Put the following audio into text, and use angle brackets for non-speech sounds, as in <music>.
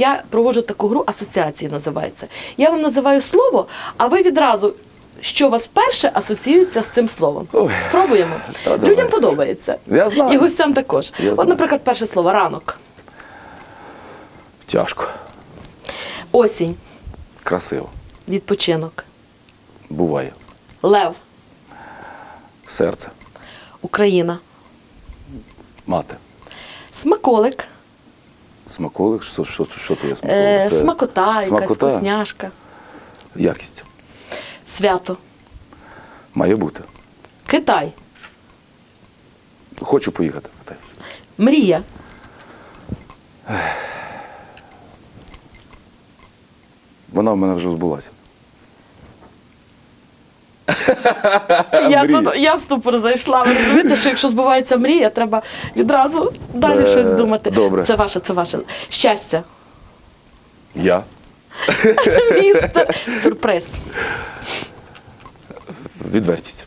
я проводжу таку гру асоціації називається. Я вам називаю слово, а ви відразу. Що вас перше асоціюється з цим словом? Ой. Спробуємо. Та Людям давайте. подобається. Я знаю. І гостям також. Я От, знаю. наприклад, перше слово ранок, Тяжко. осінь, Красиво. відпочинок, Буває. лев, Серце. Україна, Мати. смаколик, Смаколик. Що, що, що то є смаколик? е, Це смакота, якась смакота. вкусняшка, Якість. свято, Має бути. Китай, Хочу поїхати в Китай. мрія, Вона в мене вже збулася. Я, Мрія. тут, я в ступор зайшла. Ви розумієте, що якщо збувається мрія, треба відразу далі Е, щось думати. добре. Це ваше, це ваше. Щастя, Я. <laughs> місто, сюрприз, Відвертість.